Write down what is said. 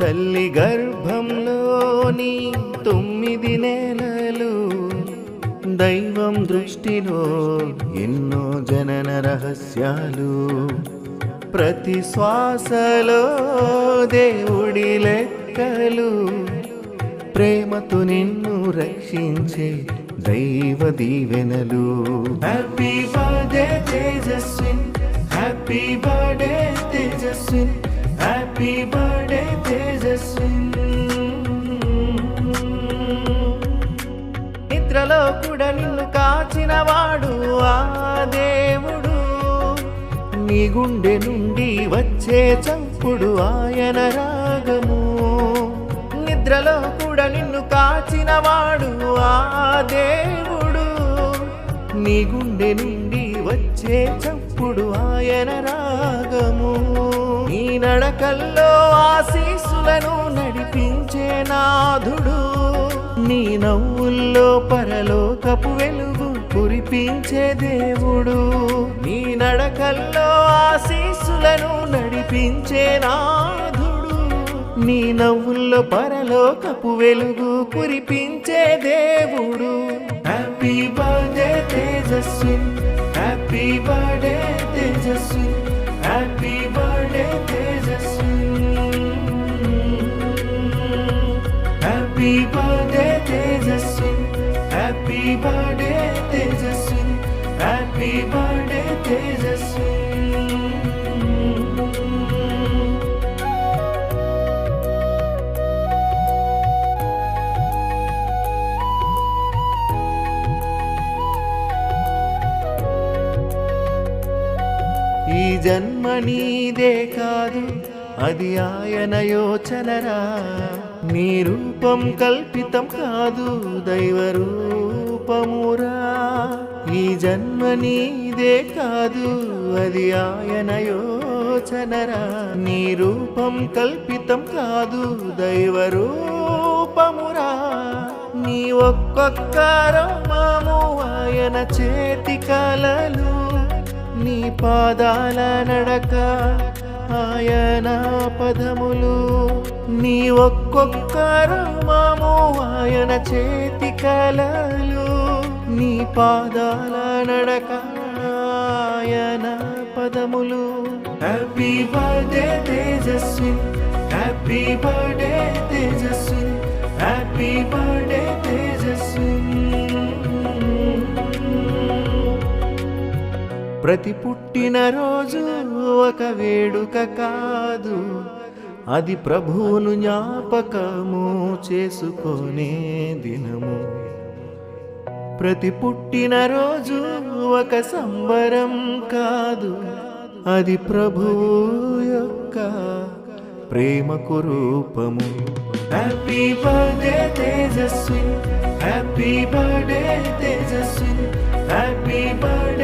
తల్లి గర్భంలోని తొమ్మిది నెలలు దైవం దృష్టిలో ఎన్నో జనన రహస్యాలు. ప్రతి శ్వాసలో దేవుడి లెక్కలు. ప్రేమతో నిన్ను రక్షించే దైవ దీవెనలు. Happy birthday Tejaswin happy birthday Tejaswin happy birthday నిద్రలో కూడా నిన్ను కాచిన వాడు ఆ దేవుడు. నీ గుండె నుండి వచ్చే చంపుడు ఆయన రాగము. నిద్రలో కూడా నిన్ను కాచిన వాడు ఆ దేవుడు. నీ గుండె నుండి వచ్చే చప్పుడు ఆయన రాగము. నీ నడకల్లో ఆశీస్సులను నడిపించే నాథుడు. నీ నవ్వుల్లో నడిపించే దేవుడు. నీ నడకల్లో ఆశీస్సులను నడిపించే నాథుడు నీ నవ్వుల్లో పరలోకపు వెలుగు కురిపించే దేవుడు. Happy birthday Tejaswi happy birthday Tejaswi happy birthday Tejaswi happy birthday Tejaswi happy birthday Tejaswi happy birthday Tejaswi ఈ జన్మ నీదే కాదు అది ఆయన యోచనరా. నీ రూపం కల్పితం కాదు దైవ రూపమురా ఈ జన్మ నీదే కాదు అది ఆయన యోచనరా. నీ రూపం కల్పితం కాదు దైవ రూపమురా. నీ ఒక్కొక్క రోమము ఆయన చేతి కలలు నీ పాదాల నడక ఆయన పదములు. నీ ఒక్కొక్క రోమము ఆయన చేతి కలలు నీ పాదాల నడక ఆయన పదములు. Happy birthday Tejaswi happy birthday Tejaswi happy birthday Tejaswi ప్రతి పుట్టిన రోజు ఒక వేడుక కాదు. అది ప్రభువును జ్ఞాపకము చేసుకునే దినము. ప్రతి పుట్టిన రోజు ఒక సంబరం కాదు. అది ప్రభువు యొక్క ప్రేమకు రూపము. Happy birthday Tejaswi. Happy birthday Tejaswi. Happy birthday